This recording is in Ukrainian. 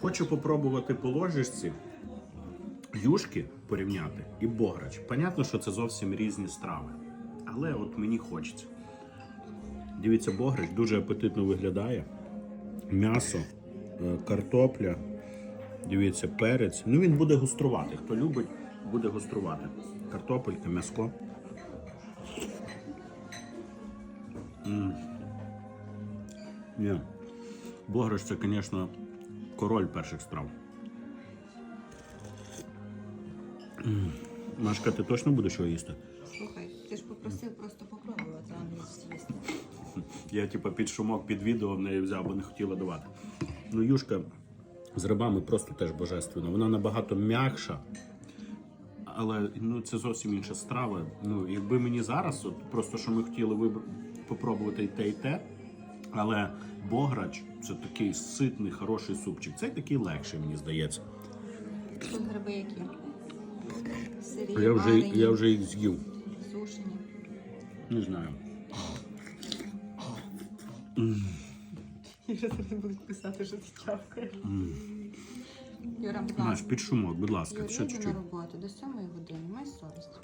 Хочу попробувати по ложечці юшки порівняти і бограч. Понятно, що це зовсім різні страви. Але от мені хочеться. Дивіться, бограч дуже апетитно виглядає. М'ясо, е, картопля, дивіться, перець. Ну він буде густрувати. Хто любить, буде густрувати. Картопелька, м'яско. Бограч це, звісно, король перших страв. Машка, ти точно будеш його їсти? Слухай, ти ж попросив просто попробувати, а не з'їсти. Я типа під шумок під відео в неї взяв, бо не хотіла давати. Ну, юшка з рибами просто теж божественна. Вона набагато м'якша. Але ну, це зовсім інша страва. Ну, якби мені зараз, от просто що ми хотіли вибр... попробувати і те, і те. Але бограч це такий ситний, хороший супчик. Цей такий легший, мені здається. Тут гриби які? Сирі, Я вже, варені, я вже їх з'їв. сушені. Не знаю. Якщо тобі будуть писати, що ти чавкаєш. Юра, будь Маш, ласка. під шумок, будь ласка, Юра, ще йди на чуть-чуть. роботу до 7 години, май совість.